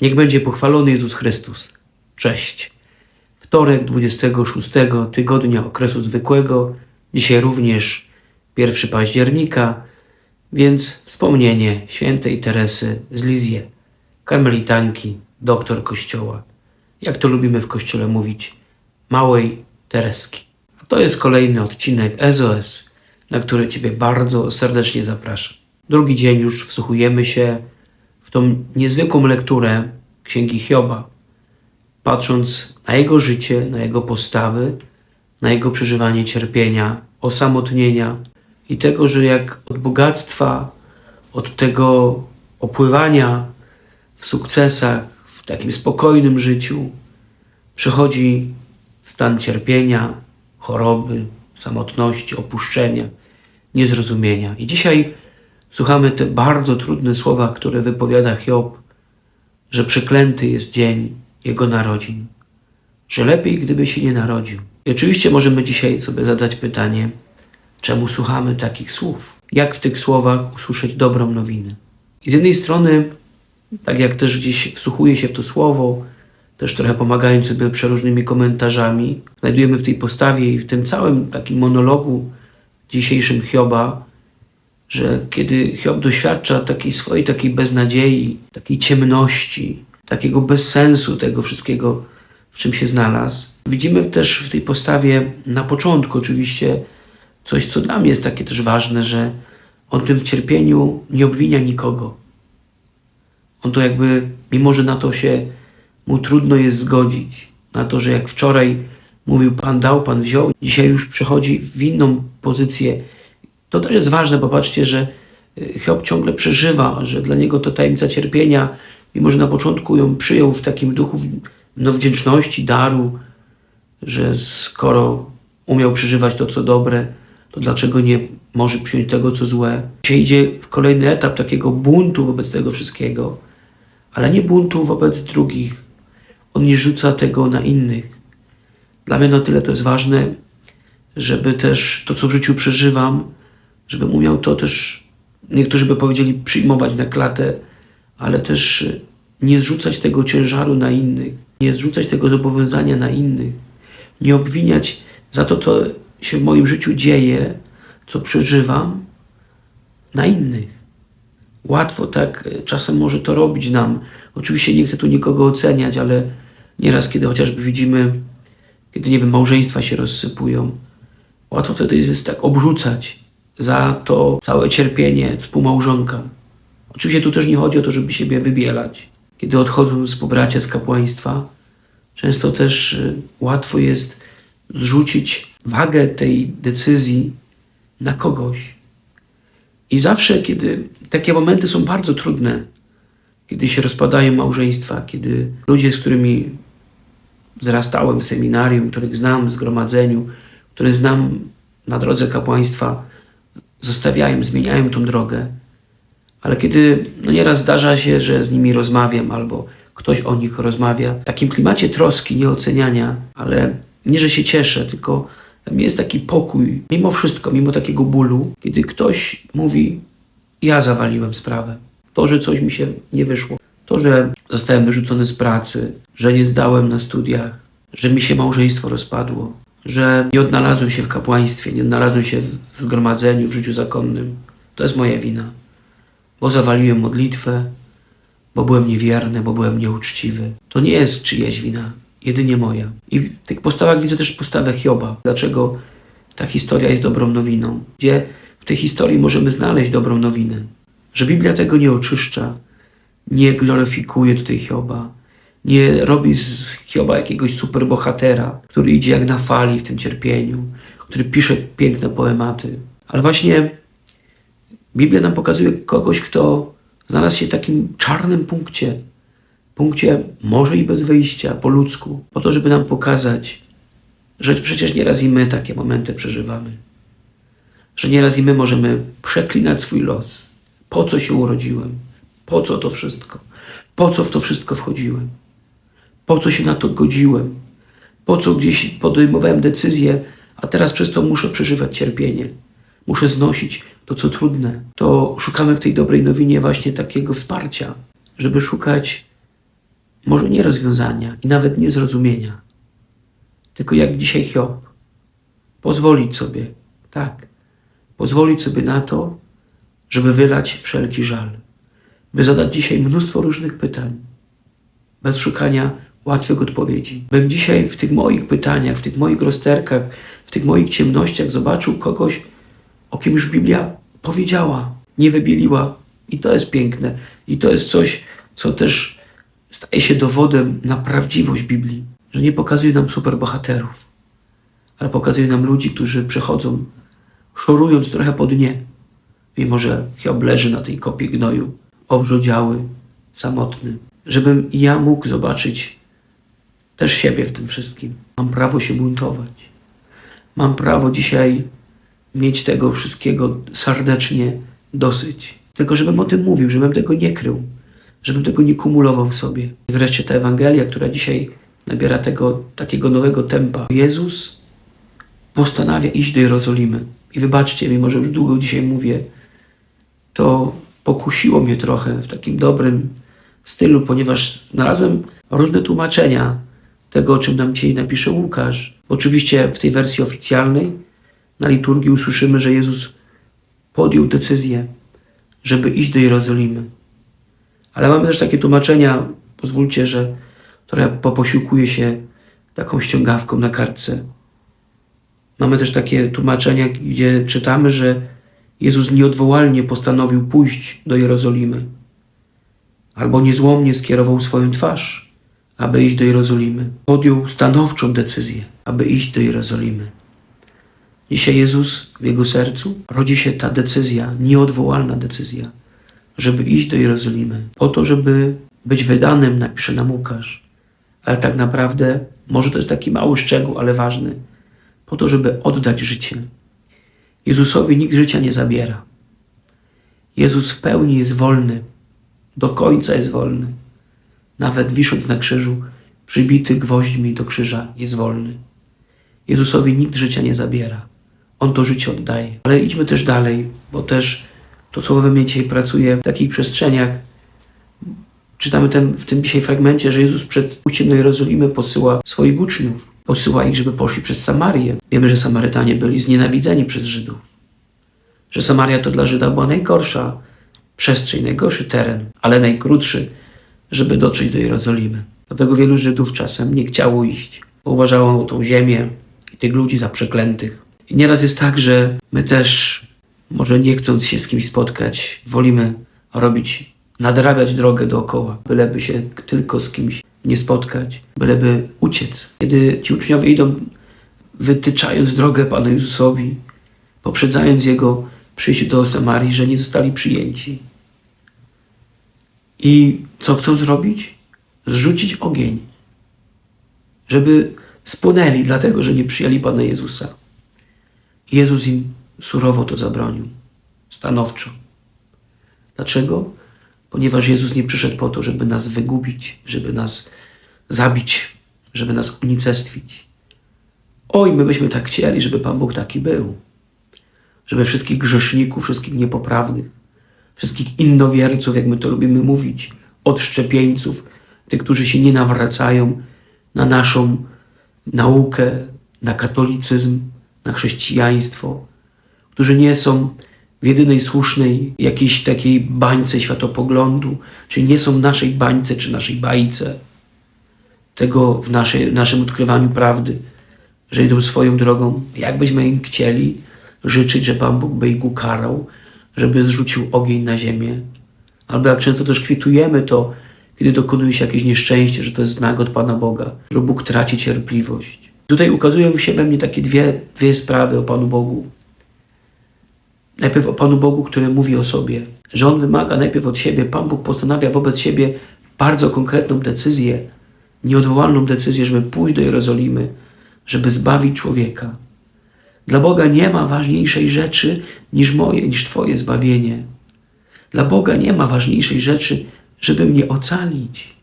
Niech będzie pochwalony Jezus Chrystus. Cześć. Wtorek 26 tygodnia okresu zwykłego, dzisiaj również 1 października, więc wspomnienie świętej Teresy z Lizie, karmelitanki, doktor Kościoła. Jak to lubimy w Kościele mówić, małej Tereski. A to jest kolejny odcinek SOS, na który Ciebie bardzo serdecznie zapraszam. Drugi dzień już wsłuchujemy się tą niezwykłą lekturę Księgi Hioba, patrząc na jego życie, na jego postawy, na jego przeżywanie cierpienia, osamotnienia i tego, że jak od bogactwa, od tego opływania w sukcesach, w takim spokojnym życiu, przechodzi w stan cierpienia, choroby, samotności, opuszczenia, niezrozumienia. I dzisiaj słuchamy te bardzo trudne słowa, które wypowiada Hiob, że przeklęty jest dzień jego narodzin, że lepiej gdyby się nie narodził. I oczywiście możemy dzisiaj sobie zadać pytanie, czemu słuchamy takich słów? Jak w tych słowach usłyszeć dobrą nowinę? I z jednej strony, tak jak też gdzieś wsłuchuję się w to słowo, też trochę pomagając sobie przeróżnymi komentarzami, znajdujemy w tej postawie i w tym całym takim monologu dzisiejszym Hioba, że kiedy Hiob doświadcza takiej swojej takiej beznadziei, takiej ciemności, takiego bezsensu tego wszystkiego, w czym się znalazł, widzimy też w tej postawie na początku oczywiście coś, co dla mnie jest takie też ważne, że on tym w cierpieniu nie obwinia nikogo. On to jakby, mimo że na to się mu trudno jest zgodzić, na to, że jak wczoraj mówił Pan dał, Pan wziął, dzisiaj już przechodzi w inną pozycję. To też jest ważne, bo patrzcie, że y, Hiob ciągle przeżywa, że dla niego to tajemnica cierpienia, mimo że na początku ją przyjął w takim duchu no, wdzięczności, daru, że skoro umiał przeżywać to, co dobre, to dlaczego nie może przyjąć tego, co złe? Dzisiaj idzie w kolejny etap takiego buntu wobec tego wszystkiego, ale nie buntu wobec drugich. On nie rzuca tego na innych. Dla mnie na tyle to jest ważne, żeby też to, co w życiu przeżywam, żebym umiał to też, niektórzy by powiedzieli, przyjmować na klatę, ale też nie zrzucać tego ciężaru na innych, nie zrzucać tego zobowiązania na innych, nie obwiniać za to, co się w moim życiu dzieje, co przeżywam, na innych. Łatwo tak e, czasem może to robić nam. Oczywiście nie chcę tu nikogo oceniać, ale nieraz, kiedy chociażby widzimy, kiedy nie wiem, małżeństwa się rozsypują, łatwo wtedy jest tak obrzucać za to całe cierpienie współmałżonka. Oczywiście tu też nie chodzi o to, żeby siebie wybielać. Kiedy odchodzą z pobracia z kapłaństwa, często też y, łatwo jest zrzucić wagę tej decyzji na kogoś. I zawsze, kiedy takie momenty są bardzo trudne, kiedy się rozpadają małżeństwa, kiedy ludzie, z którymi wzrastałem w seminarium, których znam w zgromadzeniu, które znam na drodze kapłaństwa, zostawiają, zmieniają tą drogę. Ale kiedy no nieraz zdarza się, że z nimi rozmawiam albo ktoś o nich rozmawia, w takim klimacie troski, nieoceniania, ale nie, że się cieszę, tylko jest taki pokój, mimo wszystko, mimo takiego bólu, kiedy ktoś mówi: Ja zawaliłem sprawę. To, że coś mi się nie wyszło, to, że zostałem wyrzucony z pracy, że nie zdałem na studiach, że mi się małżeństwo rozpadło, że nie odnalazłem się w kapłaństwie, nie odnalazłem się w zgromadzeniu, w życiu zakonnym. To jest moja wina, bo zawaliłem modlitwę, bo byłem niewierny, bo byłem nieuczciwy. To nie jest czyjaś wina, jedynie moja. I w tych postawach widzę też postawę Hioba. Dlaczego ta historia jest dobrą nowiną? Gdzie w tej historii możemy znaleźć dobrą nowinę? Że Biblia tego nie oczyszcza, nie gloryfikuje tutaj Hioba, nie robi z Hioba jakiegoś superbohatera, który idzie jak na fali w tym cierpieniu, który pisze piękne poematy. Ale właśnie Biblia nam pokazuje kogoś, kto znalazł się w takim czarnym punkcie, punkcie może i bez wyjścia, po ludzku, po to, żeby nam pokazać, że przecież nieraz i my takie momenty przeżywamy. Że nieraz i my możemy przeklinać swój los. Po co się urodziłem? Po co to wszystko? Po co w to wszystko wchodziłem? Po co się na to godziłem? Po co gdzieś podejmowałem decyzje, a teraz przez to muszę przeżywać cierpienie? Muszę znosić to, co trudne. To szukamy w tej dobrej nowinie właśnie takiego wsparcia, żeby szukać może nie rozwiązania i nawet nie zrozumienia, tylko jak dzisiaj Hiob, pozwolić sobie, tak, pozwolić sobie na to, żeby wylać wszelki żal, by zadać dzisiaj mnóstwo różnych pytań, bez szukania łatwych odpowiedzi. Bym dzisiaj w tych moich pytaniach, w tych moich rozterkach, w tych moich ciemnościach zobaczył kogoś, o kim już Biblia powiedziała, nie wybieliła. I to jest piękne. I to jest coś, co też staje się dowodem na prawdziwość Biblii, że nie pokazuje nam superbohaterów, ale pokazuje nam ludzi, którzy przechodzą, szorując trochę po dnie, mimo że Hiob leży na tej kopie gnoju, owrzodziały, samotny. Żebym ja mógł zobaczyć też siebie w tym wszystkim. Mam prawo się buntować. Mam prawo dzisiaj mieć tego wszystkiego serdecznie dosyć. Tylko żebym o tym mówił, żebym tego nie krył, żebym tego nie kumulował w sobie. I wreszcie ta Ewangelia, która dzisiaj nabiera tego takiego nowego tempa. Jezus postanawia iść do Jerozolimy. I wybaczcie, mimo że już długo dzisiaj mówię, to pokusiło mnie trochę w takim dobrym stylu, ponieważ znalazłem różne tłumaczenia tego, o czym nam dzisiaj napisze Łukasz. Oczywiście w tej wersji oficjalnej na liturgii usłyszymy, że Jezus podjął decyzję, żeby iść do Jerozolimy. Ale mamy też takie tłumaczenia, pozwólcie, że trochę poposiłkuję się taką ściągawką na kartce. Mamy też takie tłumaczenia, gdzie czytamy, że Jezus nieodwołalnie postanowił pójść do Jerozolimy, albo niezłomnie skierował swoją twarz, aby iść do Jerozolimy. Podjął stanowczą decyzję, aby iść do Jerozolimy. Dzisiaj Jezus w jego sercu rodzi się ta decyzja, nieodwołalna decyzja, żeby iść do Jerozolimy, po to, żeby być wydanym, napisze nam Łukasz. Ale tak naprawdę, może to jest taki mały szczegół, ale ważny, po to, żeby oddać życie. Jezusowi nikt życia nie zabiera. Jezus w pełni jest wolny, do końca jest wolny. Nawet wisząc na krzyżu, przybity gwoźdźmi do krzyża, jest wolny. Jezusowi nikt życia nie zabiera. On to życie oddaje. Ale idźmy też dalej, bo też to słowo we mnie dzisiaj pracuje w takich przestrzeniach. Czytamy ten, w tym dzisiaj fragmencie, że Jezus przed pójściem do Jerozolimy posyła swoich uczniów. Posyła ich, żeby poszli przez Samarię. Wiemy, że Samarytanie byli znienawidzeni przez Żydów. Że Samaria to dla Żyda była najgorsza przestrzeń, najgorszy teren, ale najkrótszy, żeby dotrzeć do Jerozolimy. Dlatego wielu Żydów czasem nie chciało iść, uważało tą ziemię i tych ludzi za przeklętych. I nieraz jest tak, że my też, może nie chcąc się z kimś spotkać, wolimy robić, nadrabiać drogę dookoła, byleby się tylko z kimś nie spotkać, byleby uciec. Kiedy ci uczniowie idą, wytyczając drogę Panu Jezusowi, poprzedzając Jego przyjście do Samarii, że nie zostali przyjęci. I co chcą zrobić? Zrzucić ogień, żeby spłonęli, dlatego że nie przyjęli Pana Jezusa. Jezus im surowo to zabronił, stanowczo. Dlaczego? Ponieważ Jezus nie przyszedł po to, żeby nas wygubić, żeby nas zabić, żeby nas unicestwić. Oj, my byśmy tak chcieli, żeby Pan Bóg taki był. Żeby wszystkich grzeszników, wszystkich niepoprawnych, wszystkich innowierców, jak my to lubimy mówić, odszczepieńców, tych, którzy się nie nawracają na naszą naukę, na katolicyzm, na chrześcijaństwo, którzy nie są w jedynej słusznej jakiejś takiej bańce światopoglądu, czyli nie są w naszej bańce czy naszej bajce, tego w naszej, naszym odkrywaniu prawdy, że idą swoją drogą, jakbyśmy im chcieli życzyć, że Pan Bóg by ich ukarał, żeby zrzucił ogień na ziemię. Albo jak często też kwitujemy to, kiedy dokonuje się jakieś nieszczęście, że to jest znak od Pana Boga, że Bóg traci cierpliwość. Tutaj ukazują się we mnie takie dwie, dwie sprawy o Panu Bogu. Najpierw o Panu Bogu, który mówi o sobie, że On wymaga najpierw od siebie, Pan Bóg postanawia wobec siebie bardzo konkretną decyzję, nieodwołalną decyzję, żeby pójść do Jerozolimy, żeby zbawić człowieka. Dla Boga nie ma ważniejszej rzeczy niż moje, niż Twoje zbawienie. Dla Boga nie ma ważniejszej rzeczy, żeby mnie ocalić.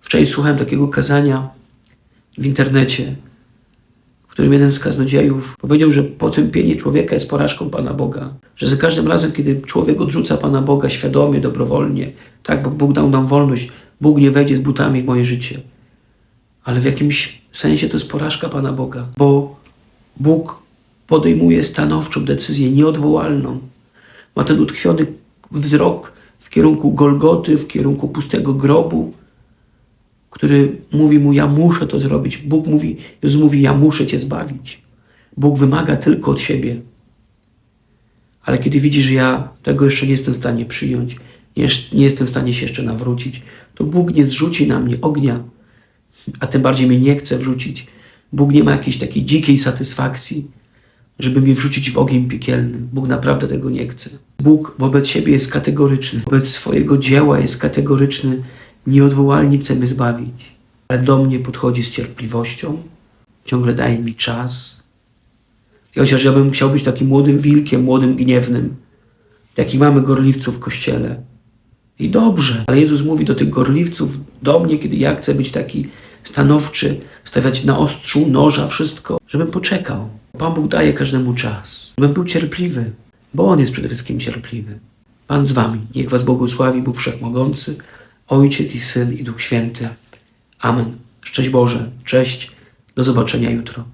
Wczoraj słuchałem takiego kazania w internecie, w którym jeden z kaznodziejów powiedział, że potępienie człowieka jest porażką Pana Boga. Że za każdym razem, kiedy człowiek odrzuca Pana Boga świadomie, dobrowolnie, tak, bo Bóg dał nam wolność Bóg nie wejdzie z butami w moje życie. Ale w jakimś sensie to jest porażka Pana Boga, bo Bóg podejmuje stanowczą decyzję, nieodwołalną. Ma ten utkwiony wzrok w kierunku Golgoty, w kierunku pustego grobu, który mówi mu: Ja muszę to zrobić. Bóg mówi, Jezus mówi: Ja muszę cię zbawić. Bóg wymaga tylko od siebie. Ale kiedy widzi, że ja tego jeszcze nie jestem w stanie przyjąć, nie, nie jestem w stanie się jeszcze nawrócić, to Bóg nie zrzuci na mnie ognia, a tym bardziej mnie nie chce wrzucić. Bóg nie ma jakiejś takiej dzikiej satysfakcji, żeby mnie wrzucić w ogień piekielny. Bóg naprawdę tego nie chce. Bóg wobec siebie jest kategoryczny, wobec swojego dzieła jest kategoryczny, nieodwołalnie chce mnie zbawić. Ale do mnie podchodzi z cierpliwością, ciągle daje mi czas. I chociaż ja bym chciał być takim młodym wilkiem, młodym gniewnym, jaki mamy gorliwców w kościele. I dobrze, ale Jezus mówi do tych gorliwców, do mnie, kiedy ja chcę być taki stanowczy, stawiać na ostrzu noża wszystko, żebym poczekał. Pan Bóg daje każdemu czas, żebym był cierpliwy, bo On jest przede wszystkim cierpliwy. Pan z wami, niech was błogosławi Bóg Wszechmogący, Ojciec i Syn i Duch Święty. Amen. Szczęść Boże, cześć, do zobaczenia jutro.